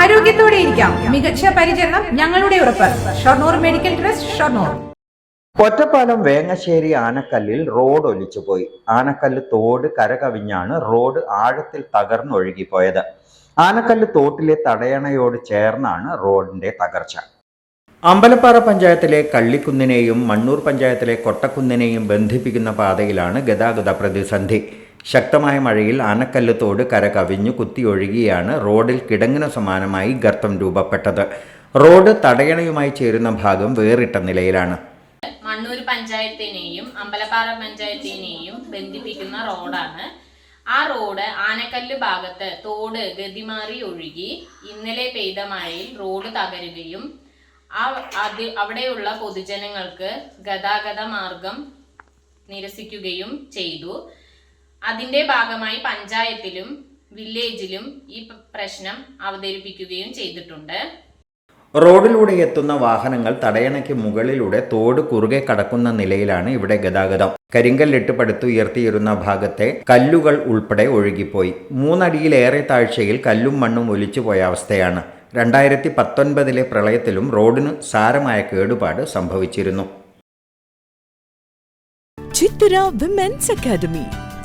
ആരോഗ്യത്തോടെ ഇരിക്കാം. മികച്ച പരിചരണം ഞങ്ങളുടെ ഉറപ്പ്. Shoranur medical trust Shoranur. Ottapalam Vengassery ആനക്കല്ലിൽ റോഡ് ഒലിച്ചുപോയി ആനക്കല്ല് തോട് കരകവിഞ്ഞാണ് റോഡ് ആഴത്തിൽ തകർന്നൊഴുകിപ്പോയത്. ആനക്കല്ല് തോട്ടിലെ തടയണയോട് ചേർന്നാണ് റോഡിന്റെ തകർച്ച. അമ്പലപ്പാറ പഞ്ചായത്തിലെ കള്ളിക്കുന്നിനെയും മണ്ണൂർ പഞ്ചായത്തിലെ കൊട്ടക്കുന്നിനെയും ബന്ധിപ്പിക്കുന്ന പാതയിലാണ് ഗതാഗത പ്രതിസന്ധി. ശക്തമായ മഴയിൽ ആനക്കല്ല് തോട് കരകവിഞ്ഞു കുത്തിയൊഴുകിയാണ് റോഡിൽ കിടങ്ങിന് സമാനമായി ഗർത്തം രൂപപ്പെട്ടത്. റോഡ് തടയണയുമായി ചേരുന്ന ഭാഗം വേറിട്ട നിലയിലാണ്. മണ്ണൂർ പഞ്ചായത്തിനെയും അമ്പലപ്പാറ പഞ്ചായത്തിനെയും ബന്ധിപ്പിക്കുന്ന റോഡാണ്. ആ റോഡ് ആനക്കല്ല് ഭാഗത്ത് തോട് ഗതിമാറി ഒഴുകി ഇന്നലെ പെയ്ത മഴയിൽ റോഡ് തകരുകയും ആ അത് അവിടെയുള്ള പൊതുജനങ്ങൾക്ക് ഗതാഗത മാർഗം നിരസിക്കുകയും ചെയ്തു. അതിന്റെ ഭാഗമായി പഞ്ചായത്തിലും വില്ലേജിലും ഈ പ്രശ്നം അവതരിപ്പിക്കുകയും ചെയ്തിട്ടുണ്ട്. റോഡിലൂടെ എത്തുന്ന വാഹനങ്ങൾ തടയണയ്ക്ക് മുകളിലൂടെ തോട് കുറുകെ കടക്കുന്ന നിലയിലാണ് ഇവിടെ ഗതാഗതം. കരിങ്കല്ലിട്ട് പടുത്തുയർത്തിയിരുന്ന ഭാഗത്തെ കല്ലുകൾ ഉൾപ്പെടെ ഒഴുകിപ്പോയി. മൂന്നടിയിലേറെ താഴ്ചയിൽ കല്ലും മണ്ണും ഒലിച്ചുപോയ അവസ്ഥയാണ്. രണ്ടായിരത്തി പത്തൊൻപതിലെ പ്രളയത്തിലും റോഡിന് സാരമായ കേടുപാട് സംഭവിച്ചിരുന്നു. Chithara women's academy.